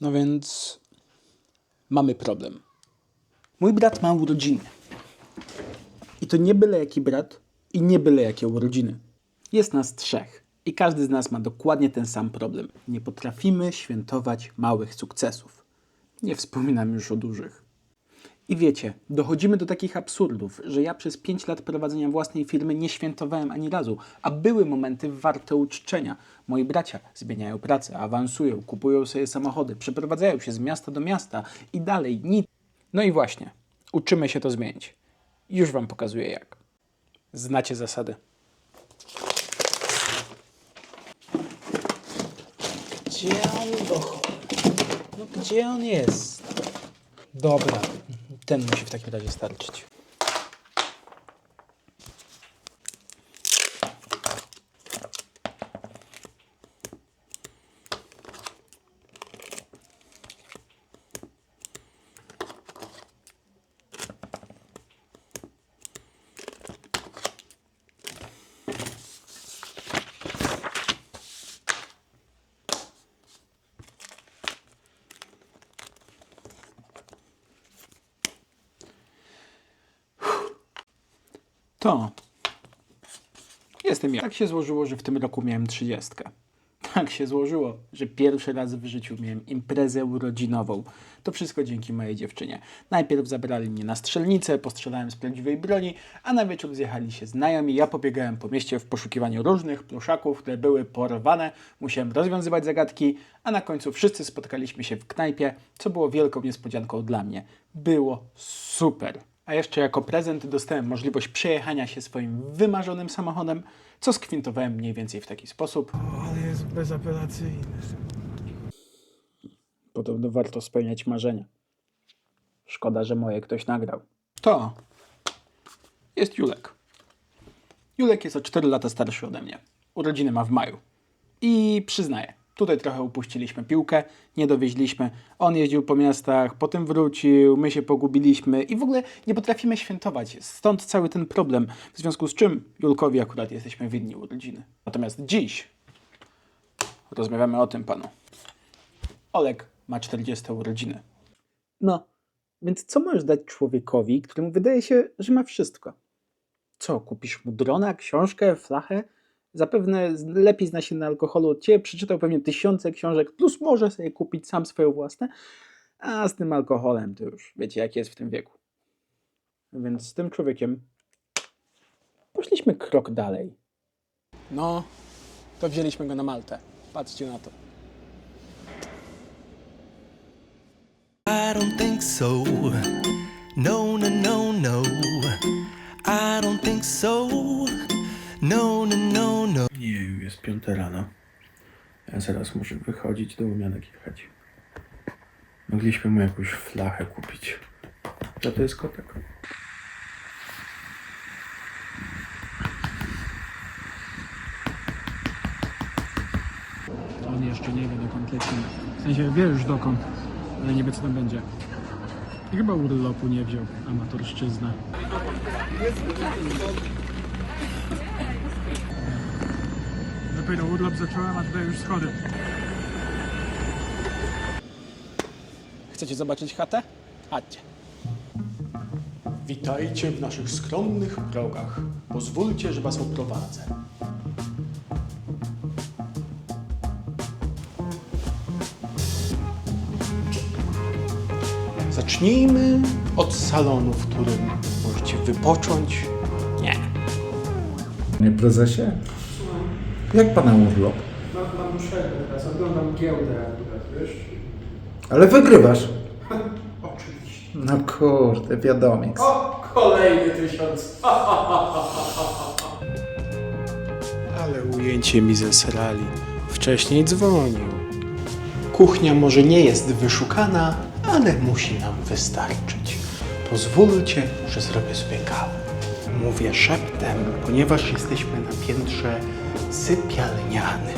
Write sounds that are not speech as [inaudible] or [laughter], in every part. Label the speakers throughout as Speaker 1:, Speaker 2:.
Speaker 1: No więc mamy problem. Mój brat ma urodziny. I to nie byle jaki brat i nie byle jakie urodziny. Jest nas trzech i każdy z nas ma dokładnie ten sam problem. Nie potrafimy świętować małych sukcesów. Nie wspominam już o dużych. I wiecie, dochodzimy do takich absurdów, że ja przez 5 lat prowadzenia własnej firmy nie świętowałem ani razu, a były momenty warte uczczenia. Moi bracia zmieniają pracę, awansują, kupują sobie samochody, przeprowadzają się z miasta do miasta i dalej nic. No i właśnie, uczymy się to zmienić. Już Wam pokazuję jak. Znacie zasady. Gdzie on dochodzi? No gdzie on jest? Dobra, ten musi w takim razie starczyć. To. Jestem ja. Tak się złożyło, że w tym roku miałem trzydziestkę. Tak się złożyło, że pierwszy raz w życiu miałem imprezę urodzinową. To wszystko dzięki mojej dziewczynie. Najpierw zabrali mnie na strzelnicę, postrzelałem z prawdziwej broni, a na wieczór zjechali się znajomi. Ja pobiegałem po mieście w poszukiwaniu różnych pluszaków, które były porwane. Musiałem rozwiązywać zagadki, a na końcu wszyscy spotkaliśmy się w knajpie, co było wielką niespodzianką dla mnie. Było super. A jeszcze jako prezent dostałem możliwość przejechania się swoim wymarzonym samochodem, co skwintowałem mniej więcej w taki sposób.
Speaker 2: Ale jest bezapelacyjny.
Speaker 1: Podobno warto spełniać marzenia. Szkoda, że moje ktoś nagrał. To jest Julek. Julek jest o 4 lata starszy ode mnie. Urodziny ma w maju. I przyznaję, tutaj trochę upuściliśmy piłkę, nie dowieźliśmy. On jeździł po miastach, potem wrócił, my się pogubiliśmy i w ogóle nie potrafimy świętować. Stąd cały ten problem, w związku z czym Julkowi akurat jesteśmy winni urodziny. Natomiast dziś rozmawiamy o tym panu. Olek ma 40 urodziny. No, więc co możesz dać człowiekowi, któremu wydaje się, że ma wszystko? Co, kupisz mu drona, książkę, flachę? Zapewne lepiej zna się na alkoholu od ciebie, przeczytał pewnie tysiące książek, plus może sobie kupić sam swoje własne, a z tym alkoholem to już wiecie, jak jest w tym wieku. Więc z tym człowiekiem poszliśmy krok dalej. No, to wzięliśmy go na Maltę. Patrzcie na to.
Speaker 3: I don't think so. No, no, no, no. I don't think so. No, no, no, no.
Speaker 4: Nie, jest piąta rano. Ja zaraz muszę wychodzić do umianek jechać. Mogliśmy mu jakąś flachę kupić. Co to jest kotek?
Speaker 1: On jeszcze nie wie dokąd lecimy. W sensie wie już dokąd, ale nie wie co tam będzie. I chyba urlopu nie wziął, amatorszczyzna. Dopiero urlop zacząłem, a tutaj już schody. Chcecie zobaczyć chatę? Chodźcie. Witajcie w naszych skromnych progach. Pozwólcie, że was oprowadzę. Zacznijmy od salonu, w którym możecie wypocząć. Nie.
Speaker 4: Nie prezesie? Jak pana urlop?
Speaker 2: Mam, mam przerwę teraz, oglądam giełdę akurat, wiesz?
Speaker 4: Ale wygrywasz. [laughs]
Speaker 2: Oczywiście.
Speaker 4: No kurde, wiadomik.
Speaker 2: O, kolejny tysiąc. [laughs]
Speaker 1: Ale ujęcie mi zesrali. Wcześniej dzwonił. Kuchnia może nie jest wyszukana, ale musi nam wystarczyć. Pozwólcie, że zrobię sobie kawę. Mówię szeptem, ponieważ jesteśmy na piętrze sypialnianym.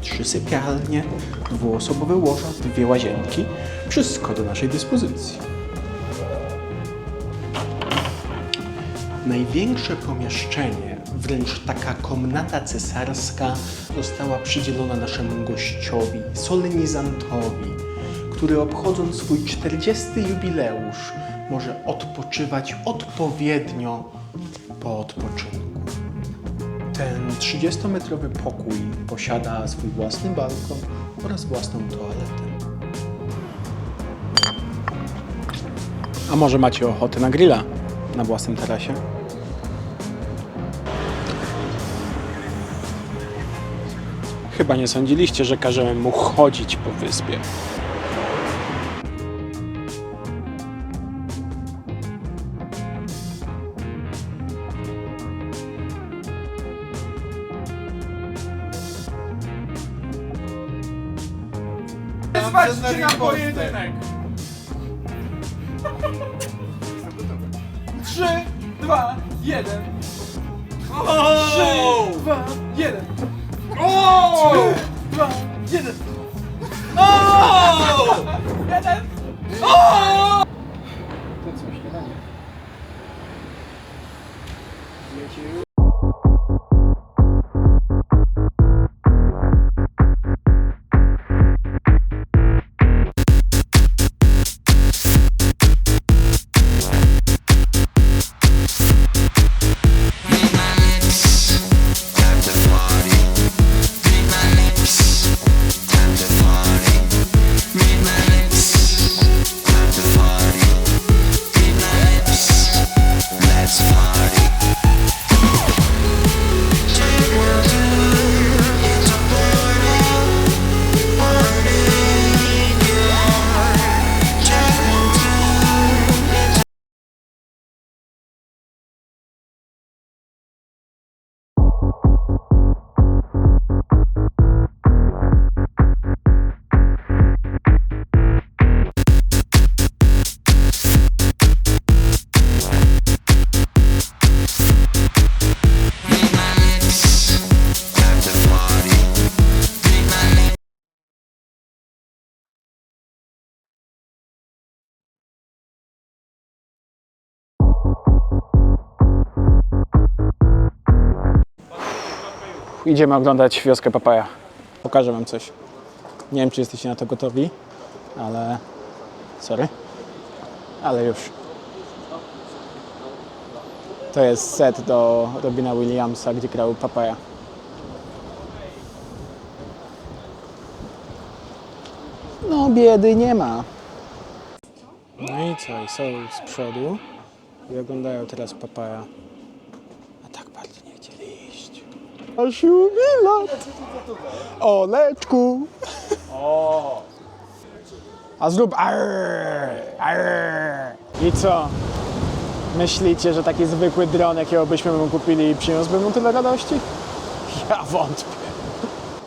Speaker 1: Trzy sypialnie, dwuosobowe łoża, dwie łazienki. Wszystko do naszej dyspozycji. Największe pomieszczenie, wręcz taka komnata cesarska, została przydzielona naszemu gościowi, solenizantowi.
Speaker 5: Który obchodząc swój 40. jubileusz może odpoczywać odpowiednio po odpoczynku. Ten 30-metrowy pokój posiada swój własny balkon oraz własną toaletę.
Speaker 1: A może macie ochotę na grilla na własnym tarasie? Chyba nie sądziliście, że każemy mu chodzić po wyspie.
Speaker 2: Zobaczcie na pojedynek! [laughs] Trzy, dwa, jeden. Trzy, dwa, jeden. Trzy, dwa, jeden. [laughs] Jeden.
Speaker 1: Idziemy oglądać wioskę Papaja. Pokażę wam coś. Nie wiem, czy jesteście na to gotowi, ale... Sorry. Ale już. To jest set do Robina Williamsa, gdzie grał Papaja. No, biedy nie ma. No i co? Są z przodu i oglądają teraz Papaja. A tak bardzo nie chcieli iść. Asiu Milat! Oleczku! O! A zrób arr, arr. I co? Myślicie, że taki zwykły dron, jakiego byśmy mu kupili, przyniósłby mu tyle radości? Ja wątpię.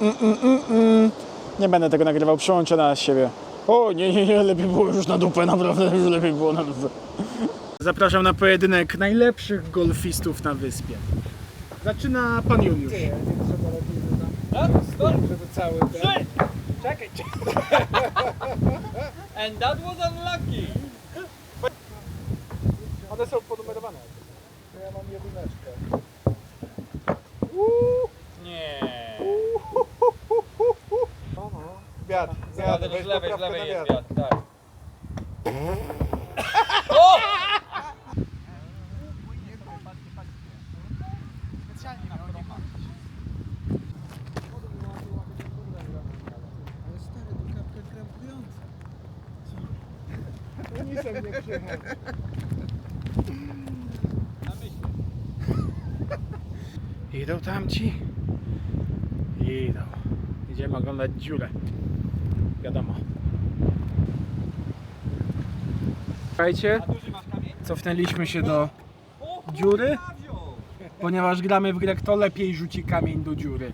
Speaker 1: Mm, mm, mm, mm. Nie będę tego nagrywał, przełączę na siebie. O, nie, nie, nie, lepiej było już na dupę, naprawdę już lepiej było na dupę. Zapraszam na pojedynek najlepszych golfistów na wyspie. Zaczyna pan Juliusz.
Speaker 2: And that was unlucky.
Speaker 1: One są ponumerowane.
Speaker 2: Nie.
Speaker 6: Wiatr,
Speaker 2: Jadę
Speaker 6: wiatr,
Speaker 2: z lewej, z
Speaker 6: poprawkę
Speaker 2: lewej jest
Speaker 6: wiatr.
Speaker 2: wiatr, tak.
Speaker 1: Idą tamci. Idą. Idziemy oglądać dziurę. Wiadomo. Słuchajcie, cofnęliśmy się do dziury, ponieważ gramy w grę, kto lepiej rzuci kamień do dziury.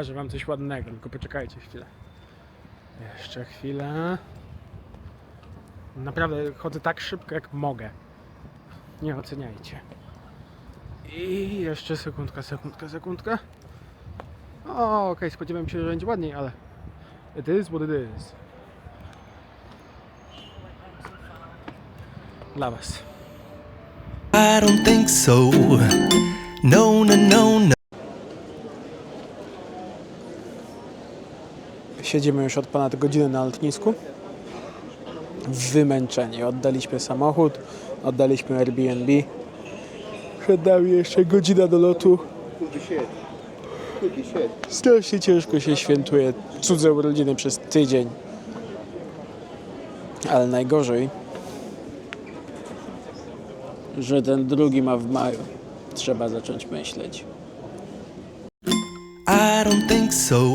Speaker 2: pokażę wam coś ładnego, tylko poczekajcie chwilę. Jeszcze chwilę. Naprawdę chodzę tak szybko jak mogę. Nie oceniajcie. I jeszcze sekundka, sekundka, sekundka. O, okej, spodziewałem się, że będzie ładniej, ale it is what it is. Dla was.
Speaker 3: I don't think so. No, no.
Speaker 1: Siedzimy już od ponad godziny na lotnisku. Wymęczeni. Oddaliśmy samochód, oddaliśmy Airbnb. Przed nami jeszcze godzina do lotu. Strasznie ciężko się świętuje cudze urodziny przez tydzień. Ale najgorzej, że ten drugi ma w maju. Trzeba zacząć myśleć.
Speaker 3: I don't think so.